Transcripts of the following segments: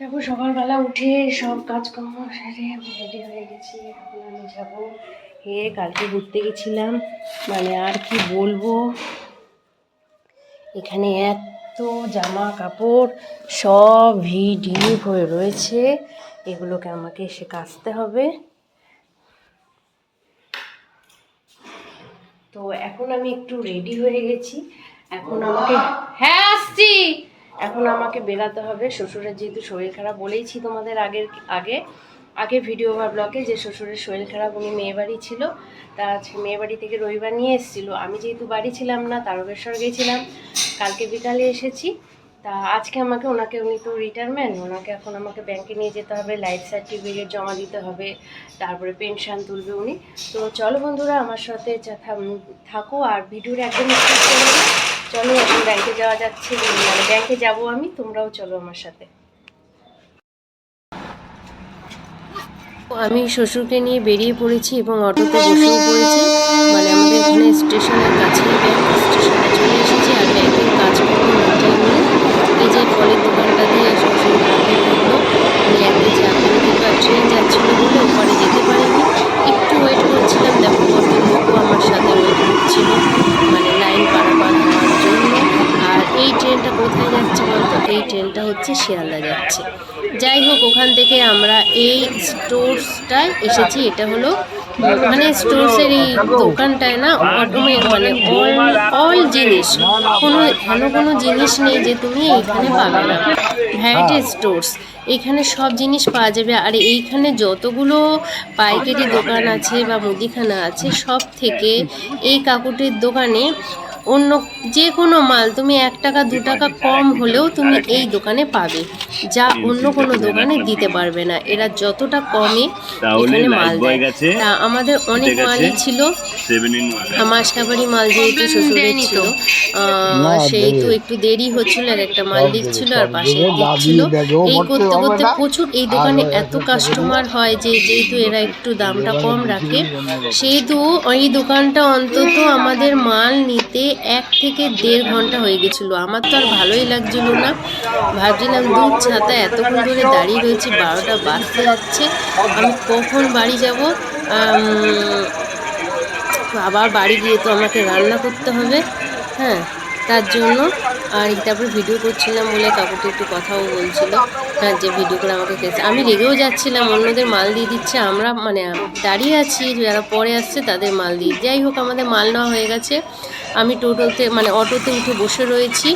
দেখো, সকালবেলা উঠে সব কাজকর্ম সেরে আমি রেডি হয়ে গেছি। এখন আমি যাব হে কালকে ঘুরতে গেছিলাম। মানে আর কি বলব? এখানে এত জামা কাপড় সব ভিডিও হয়ে রয়েছে। এগুলোকে আমাকে এসে কাচতে হবে। তো এখন আমি একটু রেডি হয়ে গেছি। এখন আমাকে হ্যাঁ আসছি! এখন আমাকে বেরাতে হবে। শ্বশুরের যেহেতু শরীর খারাপ বলেইছি তোমাদের আগের, আগে আগে ভিডিও বা ব্লগে যে শ্বশুরের শরীর খারাপ উনি মেয়ে বাড়ি ছিল, তা আজকে মেয়ে বাড়ি থেকে রবিবার নিয়ে এসেছিল। আমি যেহেতু বাড়ি ছিলাম না, তারকেশ্বর গেছিলাম। কালকে বিকালে এসেছি। তা আজকে আমাকে ওনাকে উনি তো রিটায়ারমেন্ট ওনাকে এখন আমাকে ব্যাংকে নিয়ে যেতে হবে লাইফ সার্টিফিকেট জমা দিতে হবে, তারপরে পেনশন তুলবে উনি। তো চলো বন্ধুরা, আমার সাথে থাকো আর ভিডিওর একদম চলো এখন ব্যাংকে যাওয়া যাচ্ছে মানে ব্যাংকে যাব আমি, তোমরাও চলো আমার সাথে। আমি শ্বশুরকে নিয়ে বেরিয়ে পড়েছি এবং অটোতে বসেও পড়েছি। মানে আমাদের এখানে স্টেশনের কাছেই ব্যাংক স্টেশনে চলে এসেছি আর ব্যাংকের কাজকর্ম মিটিয়ে নিয়ে এই যে ফলের দোকানটা দিয়ে শ্বশুর ব্যাংকে ঢুকলো উনি এক কেজি আপেল কিন্তু আর ট্রেন যাচ্ছিল বলে ওপারে যেতে পারিনি একটু ওয়েট করছিলাম দেখো কত লোকও আমার সাথে ওয়েট করছিল মানে লাইন পারাপার হওয়ার জন্য আর এই ট্রেনটা কোথায় যাচ্ছে বলতো এই ট্রেনটা হচ্ছে শিয়ালদা যাচ্ছে। যাই হোক, ওখান থেকে আমরা এই স্টোরসটায় এসেছি। এটা হলো মানে স্টোরসের এই দোকানটায় না অটোমে মানে অল অল জিনিস। কোনো হেন কোনো জিনিস নেই যে তুমি এইখানে পাবে না। ভ্যারাইটি স্টোরস এখানে সব জিনিস পাওয়া যাবে। আর এইখানে যতগুলো পাইকারি দোকান আছে বা মুদিখানা আছে, সব থেকে এই কাকুটির দোকানে অন্য যে কোনো মাল তুমি এক টাকা দু টাকা কম হলেও তুমি এই দোকানে পাবে। যা অন্য কোনো দোকানে দিতে পারবে না। এরা যতটা কমে এখানে মাল দেয়। তা আমাদের অনেক মালই ছিল। মাসকাবারি মাল যেহেতু শ্বশুরের ছিল আহ, সেই তো একটু দেরি হচ্ছিল আর একটা মাল দিচ্ছিল আর পাশে দিচ্ছিল এই করতে করতে প্রচুর এই দোকানে এত কাস্টমার হয় যে যেহেতু এরা একটু দামটা কম রাখে সেহেতু এই দোকানটা অন্তত আমাদের মাল নিতে এক থেকে দেড় ঘণ্টা হয়ে গেছিল। আমার তো আর ভালোই লাগছিল না। ভাবছিলাম দূর ছাতা এতক্ষণ ধরে দাঁড়িয়ে রয়েছে, বারোটা বাজতে যাচ্ছে। আমি কখন বাড়ি যাব? আবার বাড়ি গিয়ে তো আমাকে রান্না করতে হবে হ্যাঁ তার জন্য। আর তারপরে ভিডিও করছিলাম বলে কাকুটি একটু কথাও বলছিল। যে ভিডিও করে আমাকে খেয়েছে। আমি রেগেও যাচ্ছিলাম, অন্যদের মাল দিয়ে দিচ্ছে, আমরা মানে দাঁড়িয়ে আছি, যারা পরে আসছে তাদের মাল দিয়ে। যাই হোক, আমাদের মাল নেওয়া হয়ে গেছে। আমি টোটোতে মানে অটোতে উঠে বসে রয়েছি।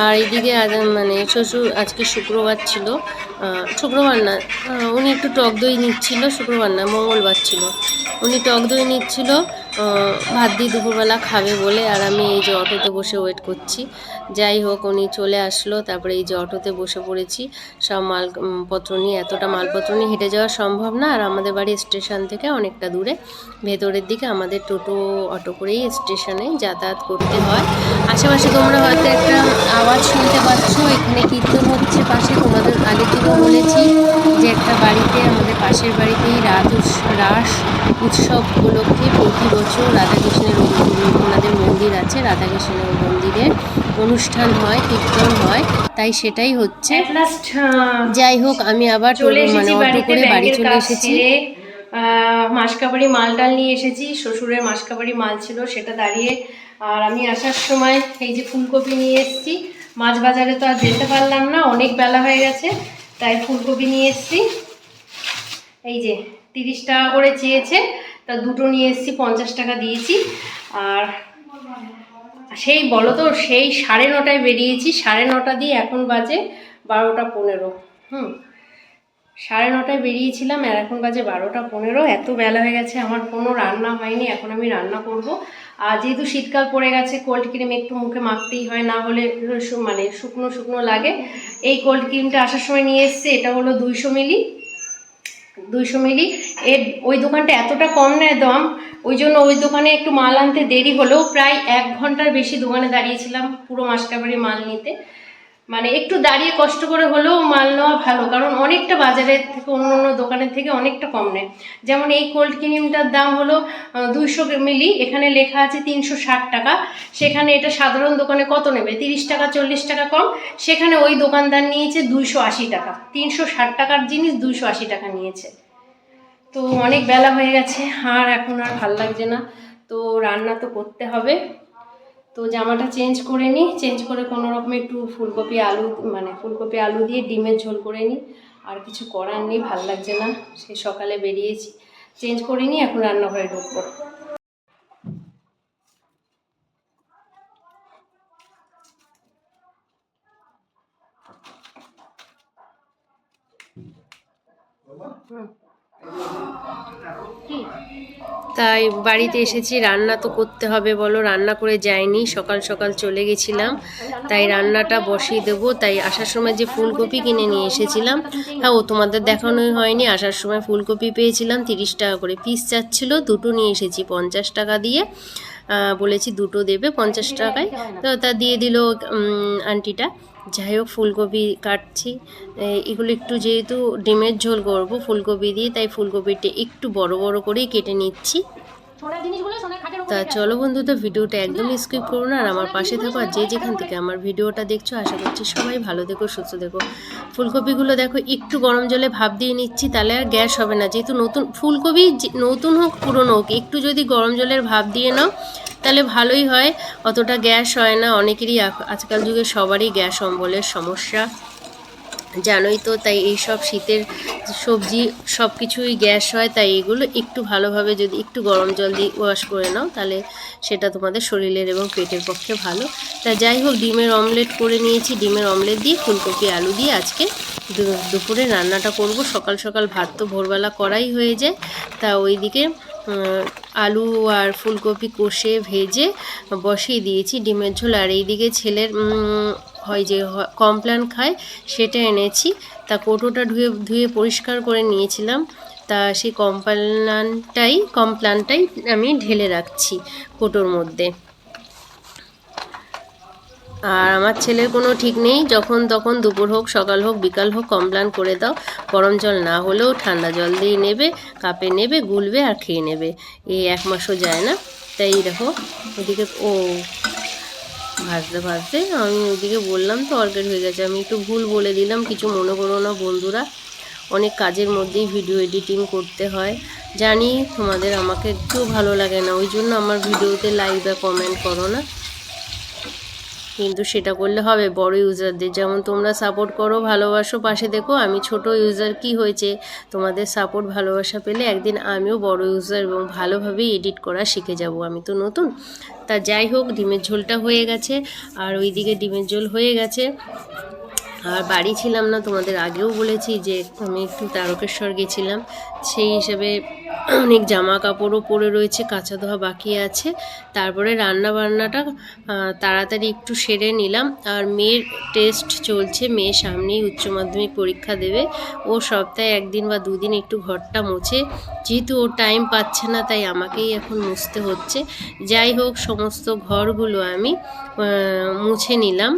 আর এইদিকে আজ মানে শ্বশুর, আজকে শুক্রবার ছিল। শুক্রবার না উনি একটু টক দই নিচ্ছিল, শুক্রবার না, মঙ্গলবার ছিল। উনি টক দই নিচ্ছিল। ভাত দিয়ে দুপুরবেলা খাবে বলে আর আমি এই যে অটোতে বসে ওয়েট করছি। যাই হোক উনি চলে আসলো তারপরে এই যে অটোতে বসে পড়েছি। সব মাল উম, পত্র নিয়ে এতটা মালপত্র নিয়ে হেঁটে যাওয়া সম্ভব না। আর আমাদের বাড়ি স্টেশন থেকে অনেকটা দূরে। ভেতরের দিকে আমাদের টোটো অটো করেই স্টেশনে যাতায়াত করতে হয়। আশেপাশে তোমরা হয়তো একটা আওয়াজ শুনতে পাচ্ছ। এখানে কীর্তন হচ্ছে পাশে। তোমাদের আগে থেকেও বলেছি যে একটা বাড়িতে পাশের বাড়িতেই উৎস- রাস উৎসব উপলক্ষে প্রতি বছর রাধাকৃষ্ণের ওনাদের মন্দির আছে রাধাকৃষ্ণের মন্দিরে অনুষ্ঠান হয় কীর্তন হয় তাই সেটাই হচ্ছে। যাই হোক আমি আবার চলে মানে অটো করে বাড়ি চলে এসেছি। মাসকাবারি মাল টাল নিয়ে এসেছি শ্বশুরের মাসকাবারি মাল ছিল সেটা দাঁড়িয়ে। আর আমি আসার সময় এই যে ফুলকপি নিয়ে এসেছি মাছ বাজারে তো আর যেতে পারলাম না অনেক বেলা হয়ে গেছে তাই ফুলকপি নিয়ে এসেছি। এই যে তিরিশ টাকা করে চেয়েছে, তা দুটো নিয়ে এসেছি, পঞ্চাশ টাকা দিয়েছি। আর সেই বলো তো, সেই সাড়ে নটায় বেরিয়েছি, সাড়ে নটা দিয়ে এখন বাজে বারোটা পনেরো। হুম, সাড়ে নটায় বেরিয়েছিলাম আর এখন বাজে বারোটা পনেরো। এত বেলা হয়ে গেছে, আমার কোনো রান্না হয়নি, এখন আমি রান্না করব। আর যেহেতু শীতকাল পড়ে গেছে কোল্ড ক্রিম একটু মুখে মাখতেই হয়, না হলে মানে শুকনো শুকনো লাগে। এই কোল্ড ক্রিমটা আসার সময় নিয়ে এসছে, এটা হলো দুইশো মিলি। দুইশো মিলি। এর ওই দোকানটা এতটা কম নেয় দাম, ওই জন্য ওই দোকানে একটু মাল আনতে দেরি হলেও প্রায় এক ঘণ্টার বেশি দোকানে দাঁড়িয়েছিলাম পুরো মাসকাবারি মাল নিতে। মানে একটু দাঁড়িয়ে কষ্ট করে হলেও মাল নেওয়া ভালো, কারণ অনেকটা বাজারের থেকে অন্য অন্য দোকানের থেকে অনেকটা কম নেয়। যেমন এই কোল্ড ক্রিমটার দাম হলো দুইশো মিলি, এখানে লেখা আছে তিনশো ষাট টাকা। সেখানে এটা সাধারণ দোকানে কত নেবে? তিরিশ টাকা, চল্লিশ টাকা কম। সেখানে ওই দোকানদার নিয়েছে দুইশো আশি টাকা। তিনশো ষাট টাকার জিনিস দুইশো আশি টাকা নিয়েছে। তো অনেক বেলা হয়ে গেছে, আর এখন আর ভালো লাগছে না। তো রান্না তো করতে হবে। তো জামাটা চেঞ্জ করে নিই চেঞ্জ করে কোনো রকম একটু ফুলকপি আলু মানে ফুলকপি আলু দিয়ে ডিমের ঝোল করে নিই আর কিছু করার নেই ভালো লাগছে না সে সকালে বেরিয়েছি। চেঞ্জ করে নিই এখন রান্নাঘরে ঢুকবো। তাই বাড়িতে এসেছি, রান্না তো করতে হবে বলো, রান্না করে যাইনি, সকাল সকাল চলে গেছিলাম। তাই রান্নাটা বসিয়ে দেবো, তাই আসার সময় যে ফুলকপি কিনে নিয়ে এসেছিলাম হ্যাঁ ও তোমাদের দেখানোই হয়নি, আসার সময় ফুলকপি পেয়েছিলাম, তিরিশ টাকা করে পিস চাচ্ছিল, দুটো নিয়ে এসেছি, পঞ্চাশ টাকা দিয়ে বলেছি দুটো দেবে, পঞ্চাশ টাকায়, তো তা দিয়ে দিল আন্টিটা। যাই হোক ফুলকপি কাটছি। এগুলো একটু যেহেতু ডিমের ঝোল করব ফুলকপি দিয়ে তাই ফুলকপিটা একটু বড় বড় করেই কেটে নিচ্ছি। তা চলো বন্ধু তো ভিডিওটা একদমই স্কিপ করো না আর আমার পাশে থাকো আর যে যেখান থেকে আমার ভিডিওটা দেখছ আশা করছি সবাই ভালো দেখো সুস্থ দেখো ফুলকপিগুলো দেখো একটু গরম জলে ভাপ দিয়ে নিচ্ছি তাহলে আর গ্যাস হবে না। যেহেতু নতুন ফুলকপি যে- নতুন হোক পুরনো হোক একটু যদি গরম জলের ভাপ দিয়ে নাও তাহলে ভালোই হয় অতটা গ্যাস হয় না। অনেকেরই আজকাল যুগে সবারই গ্যাস অম্বলের সমস্যা। জানোই তো তাই এই সব শীতের সবজি সব কিছুই গ্যাস হয় তাই এগুলো একটু ভালোভাবে যদি একটু গরম জল দিয়ে ওয়াশ করে নাও তাহলে সেটা তোমাদের শরীরের এবং পেটের পক্ষে ভালো। তা যাই হোক ডিমের অমলেট করে নিয়েছি। ডিমের অমলেট দিয়ে ফুলকপি আলু দিয়ে আজকে দুপুরে রান্নাটা করব। সকাল সকাল ভাত তো ভোরবেলা করাই হয়ে যায়। তা ওইদিকে উম, আলু আর ফুলকপি কষে, ভেজে বসিয়ে দিয়েছি ডিমের ঝোল। আর এইদিকে ছেলের হয় যে কমপ্লান খায়, সেটা এনেছি। তা কোটোটা ধুয়ে ধুয়ে পরিষ্কার করে নিয়েছিলাম। তা সেই কমপ্লানটাই কমপ্লানটাই আমি ঢেলে রাখছি কোটোর মধ্যে। আর আমার ছেলের কোনো ঠিক নেই। যখন তখন দুপুর হোক, সকাল হোক, বিকাল হোক, কমপ্লান করে দাও। গরম জল না হলেও ঠান্ডা জল দিয়ে নেবে, কাপে নেবে, গুলবে আর খেয়ে নেবে। এই এক মাসও যায় না। তাই দেখো, ওদিকে ও ভাজতে ভাজতে আমি ওদিকে বললাম তো অর্গেট হয়ে গেছে। আমি একটু ভুল বলে দিলাম, কিছু মনে করো না বন্ধুরা। অনেক কাজের মধ্যেই ভিডিও এডিটিং করতে হয়। জানি তোমাদের আমাকে একটু ভালো লাগে না, ওই জন্য আমার ভিডিওতে লাইক বা কমেন্ট করো না। কিন্তু সেটা করলে হবে বড় ইউজারদের যেমন তোমরা সাপোর্ট করো, ভালোবাসো, পাশে দেখো আমি ছোট ইউজার কি হয়েছে? তোমাদের সাপোর্ট ভালোবাসা পেলে একদিন আমিও বড় ইউজার এবং ভালোভাবে এডিট করা শিখে যাব। আমি তো নতুন। তা যাই হোক, ডিমের ঝোলটা হয়ে গেছে। আর ওইদিকে ডিমের ঝোল হয়ে গেছে। আর বাড়ি ছিলাম না, তোমাদের আগেও বলেছি যে আমি একটু তারকেশ্বর গেছিলাম। সেই হিসেবে অনেক জামা কাপড়ও পরে রয়েছে, কাঁচা ধোয়া বাকি আছে। তারপরে রান্না বান্নাটা তাড়াতাড়ি একটু সেরে নিলাম। আর মেয়ের টেস্ট চলছে, মেয়ে সামনেই উচ্চ মাধ্যমিক পরীক্ষা দেবে। ও সপ্তাহে একদিন বা দুদিন একটু ঘরটা মুছে। যেহেতু ও টাইম পাচ্ছে না, তাই আমাকেই এখন মুছতে হচ্ছে। যাই হোক, সমস্ত ঘরগুলো আমি মুছে নিলাম।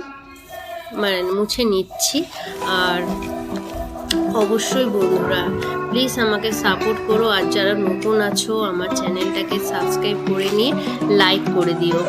মানে মুছে নিচ্ছি। আর অবশ্যই বন্ধুরা প্লিজ আমাকে সাপোর্ট করো। আর যারা নতুন আছো, আমার চ্যানেলটাকে সাবস্ক্রাইব করে নিয়ে লাইক করে দিও।